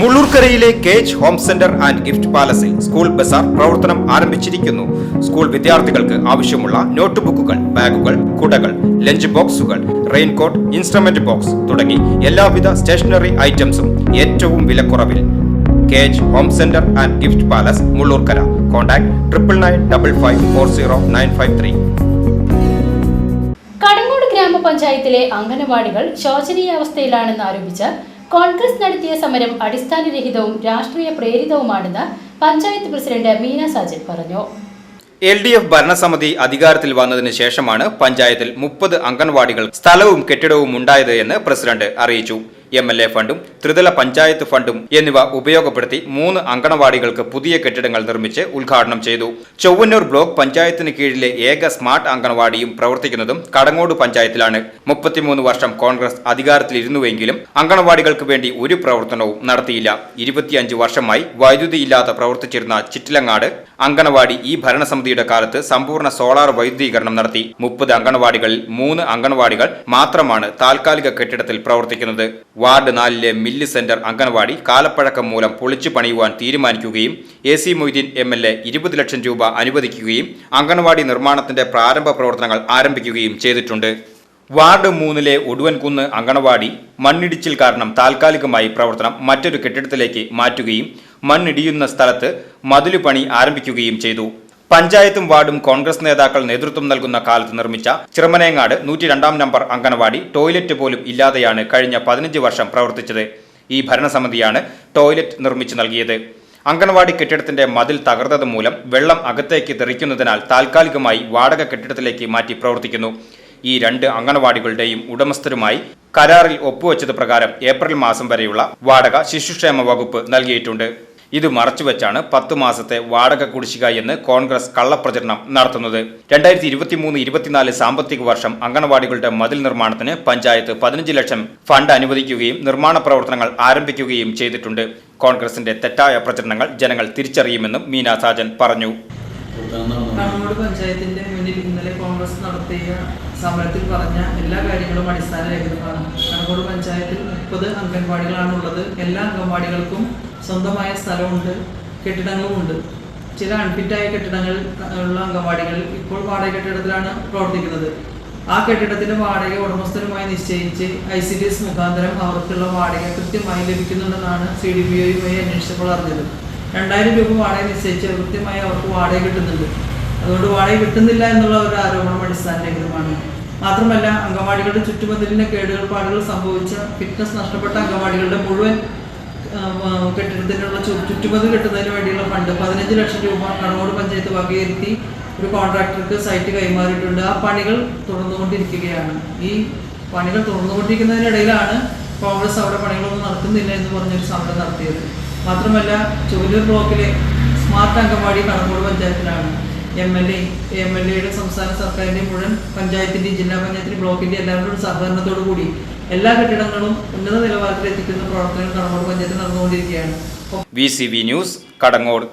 മുള്ളൂർക്കരയിലെ cage home centre and gift പാലസിൽ school ബസാർ പ്രവർത്തനം ആരംഭിച്ചിരിക്കുന്നു. സ്കൂൾ വിദ്യാർത്ഥികൾക്ക് ആവശ്യമുള്ള നോട്ട് ബുക്കുകൾ ബാഗുകൾ കുടകൾ ലഞ്ച് ബോക്സുകൾ റെയിൻകോട്ട് ഇൻസ്ട്രുമെന്റ് ബോക്സ് തുടങ്ങി എല്ലാവിധ സ്റ്റേഷനറി ഐറ്റംസും ഏറ്റവും വിലക്കുറവിൽ. Cage home centre and gift palace Mullurkara. Contact triple nine double five four zero nine five three. Kadangode ഗ്രാമപഞ്ചായത്തിലെ അംഗനവാടികൾ ശോചനീയാവസ്ഥയിലാണെന്ന് ആരോപിച്ച് കോൺഗ്രസ് നടത്തിയ സമരം അടിസ്ഥാനരഹിതവും രാഷ്ട്രീയ പ്രേരിതവുമാണെന്ന് പഞ്ചായത്ത് പ്രസിഡന്റ് മീന സാജൻ പറഞ്ഞു. എൽ ഡി എഫ് ഭരണസമിതി അധികാരത്തിൽ വന്നതിന് ശേഷമാണ് പഞ്ചായത്തിൽ മുപ്പത് അംഗൻവാടികൾ സ്ഥലവും കെട്ടിടവും ഉണ്ടായത് എന്ന് പ്രസിഡന്റ് അറിയിച്ചു. എം എൽ എ ഫണ്ടും ത്രിതല പഞ്ചായത്ത് ഫണ്ടും എന്നിവ ഉപയോഗപ്പെടുത്തി മൂന്ന് അങ്കണവാടികൾക്ക് പുതിയ കെട്ടിടങ്ങൾ നിർമ്മിച്ച് ഉദ്ഘാടനം ചെയ്തു. ചൊവ്വന്നൂർ ബ്ലോക്ക് പഞ്ചായത്തിന് കീഴിലെ ഏക സ്മാർട്ട് അങ്കണവാടിയും പ്രവർത്തിക്കുന്നതും കടങ്ങോട് പഞ്ചായത്തിലാണ്. മുപ്പത്തിമൂന്ന് വർഷം കോൺഗ്രസ് അധികാരത്തിലിരുന്നുവെങ്കിലും അങ്കണവാടികൾക്ക് വേണ്ടി ഒരു പ്രവർത്തനവും നടത്തിയില്ല. ഇരുപത്തിയഞ്ച് വർഷമായി വൈദ്യുതിയില്ലാതെ പ്രവർത്തിച്ചിരുന്ന ചിറ്റിലങ്ങാട് അംഗനവാടി ഈ ഭരണസമിതിയുടെ കാലത്ത് സമ്പൂർണ സോളാർ വൈദ്യുതീകരണം നടത്തി. മുപ്പത് അംഗനവാടികളിൽ മൂന്ന് അംഗനവാടികൾ മാത്രമാണ് താൽക്കാലിക കെട്ടിടത്തിൽ പ്രവർത്തിക്കുന്നത്. വാർഡ് നാലിലെ മില്ല് സെന്റർ അംഗനവാടി കാലപ്പഴക്കം മൂലം പൊളിച്ചു പണിയുവാൻ തീരുമാനിക്കുകയും A C Moideen M L A ഇരുപത് ലക്ഷം രൂപ അനുവദിക്കുകയും അംഗനവാടി നിർമ്മാണത്തിന്റെ പ്രാരംഭ പ്രവർത്തനങ്ങൾ ആരംഭിക്കുകയും ചെയ്തിട്ടുണ്ട്. വാർഡ് മൂന്നിലെ ഒടുവൻകുന്ന് അങ്കണവാടി മണ്ണിടിച്ചിൽ കാരണം താൽക്കാലികമായി പ്രവർത്തനം മറ്റൊരു കെട്ടിടത്തിലേക്ക് മാറ്റുകയും മണ്ണിടിയുന്ന സ്ഥലത്ത് മതിലു പണി ആരംഭിക്കുകയും ചെയ്തു. പഞ്ചായത്തും വാർഡും കോൺഗ്രസ് നേതാക്കൾ നേതൃത്വം നൽകുന്ന കാലത്ത് നിർമ്മിച്ച ചിറമനേങ്ങാട് നൂറ്റി രണ്ടാം നമ്പർ അങ്കണവാടി ടോയ്ലറ്റ് പോലും ഇല്ലാതെയാണ് കഴിഞ്ഞ പതിനഞ്ച് വർഷം പ്രവർത്തിച്ചത്. ഈ ഭരണസമിതിയാണ് ടോയ്ലറ്റ് നിർമ്മിച്ചു നൽകിയത്. അങ്കണവാടി കെട്ടിടത്തിന്റെ മതിൽ തകർന്നത് മൂലം വെള്ളം അകത്തേക്ക് തെറിക്കുന്നതിനാൽ താൽക്കാലികമായി വാടക കെട്ടിടത്തിലേക്ക് മാറ്റി പ്രവർത്തിക്കുന്നു. ഈ രണ്ട് അങ്കണവാടികളുടെയും ഉടമസ്ഥരുമായി കരാറിൽ ഒപ്പുവെച്ചത് പ്രകാരം ഏപ്രിൽ മാസം വരെയുള്ള വാടക ശിശുക്ഷേമ വകുപ്പ് നൽകിയിട്ടുണ്ട്. ഇത് മറച്ചുവെച്ചാണ് പത്ത് മാസത്തെ വാടക കുടിശ്ശിക എന്ന് കോൺഗ്രസ് കള്ളപ്രചരണം നടത്തുന്നത്. രണ്ടായിരത്തി ഇരുപത്തിമൂന്ന് ഇരുപത്തിനാല് സാമ്പത്തിക വർഷം അങ്കണവാടികളുടെ മതിൽ നിർമ്മാണത്തിന് പഞ്ചായത്ത് പതിനഞ്ച് ലക്ഷം ഫണ്ട് അനുവദിക്കുകയും നിർമ്മാണ പ്രവർത്തനങ്ങൾ ആരംഭിക്കുകയും ചെയ്തിട്ടുണ്ട്. കോൺഗ്രസിന്റെ തെറ്റായ പ്രചരണങ്ങൾ ജനങ്ങൾ തിരിച്ചറിയുമെന്നും മീനാ സാജൻ പറഞ്ഞു. കണ്ണൂർ പഞ്ചായത്തിന്റെ മുന്നിൽ ഇന്നലെ കോൺഗ്രസ് നടത്തിയ സമരത്തിൽ പറഞ്ഞ എല്ലാ കാര്യങ്ങളും അടിസ്ഥാനരഹിതമാണ് കണ്ണൂർ പഞ്ചായത്തിൽ മുപ്പത് അംഗൻവാടികളാണുള്ളത്. എല്ലാ അംഗൻവാടികൾക്കും സ്വന്തമായ സ്ഥലമുണ്ട് കെട്ടിടങ്ങളുമുണ്ട്. ചില അൺഫിറ്റായ കെട്ടിടങ്ങൾ ഉള്ള അംഗൻവാടികൾ ഇപ്പോൾ വാടക കെട്ടിടത്തിലാണ് പ്രവർത്തിക്കുന്നത്. ആ കെട്ടിടത്തിന്റെ വാടക ഉടമസ്ഥരുമായി നിശ്ചയിച്ച് ഐ സി ഡി എസ് മുഖാന്തരം അവർക്കുള്ള വാടക കൃത്യമായി ലഭിക്കുന്നുണ്ടെന്നാണ് സി ഡി പി ഒയുമായി അന്വേഷിച്ചപ്പോൾ അറിഞ്ഞത്. രണ്ടായിരം രൂപ വാടക നിശ്ചയിച്ച് കൃത്യമായി അവർക്ക് വാടക കിട്ടുന്നുണ്ട്. അതുകൊണ്ട് വാടക കിട്ടുന്നില്ല എന്നുള്ള ഒരു ആരോപണം അടിസ്ഥാനരഹിതമാണ്. മാത്രമല്ല അംഗൻവാടികളുടെ ചുറ്റുമതിലിന് കേടുകൾ പാടുകൾ സംഭവിച്ച ഫിറ്റ്നസ് നഷ്ടപ്പെട്ട അംഗൻവാടികളുടെ മുഴുവൻ കെട്ടിടത്തിനുള്ള ചു- കിട്ടുന്നതിന് വേണ്ടിയുള്ള ഫണ്ട് പതിനഞ്ച് ലക്ഷം രൂപ കടങ്ങോട് പഞ്ചായത്ത് വകയിരുത്തി ഒരു കോൺട്രാക്ടർക്ക് സൈറ്റ് കൈമാറിയിട്ടുണ്ട്. ആ പണികൾ തുടർന്നുകൊണ്ടിരിക്കുകയാണ്. ഈ പണികൾ തുടർന്നുകൊണ്ടിരിക്കുന്നതിനിടയിലാണ് കോൺഗ്രസ് അവിടെ പണികളൊന്നും നടത്തുന്നില്ല എന്ന് പറഞ്ഞൊരു സമരം നടത്തിയത്. മാത്രമല്ല ചുവല്ലൂർ ബ്ലോക്കിലെ smart anganwadi Kadangode പഞ്ചായത്തിലാണ്. M L A M L എയുടെ സംസ്ഥാന സർക്കാരിന്റെ മുഴുവൻ പഞ്ചായത്തിന്റെയും ജില്ലാ പഞ്ചായത്തിന്റെ ബ്ലോക്കിന്റെ എല്ലാവരുടെയും സഹകരണത്തോടു കൂടി എല്ലാ കെട്ടിടങ്ങളും ഉന്നത നിലവാരത്തിൽ എത്തിക്കുന്ന പ്രവർത്തനങ്ങൾ കടങ്ങോട് പഞ്ചായത്ത് നടന്നുകൊണ്ടിരിക്കുകയാണ്. V C V news Kadangode.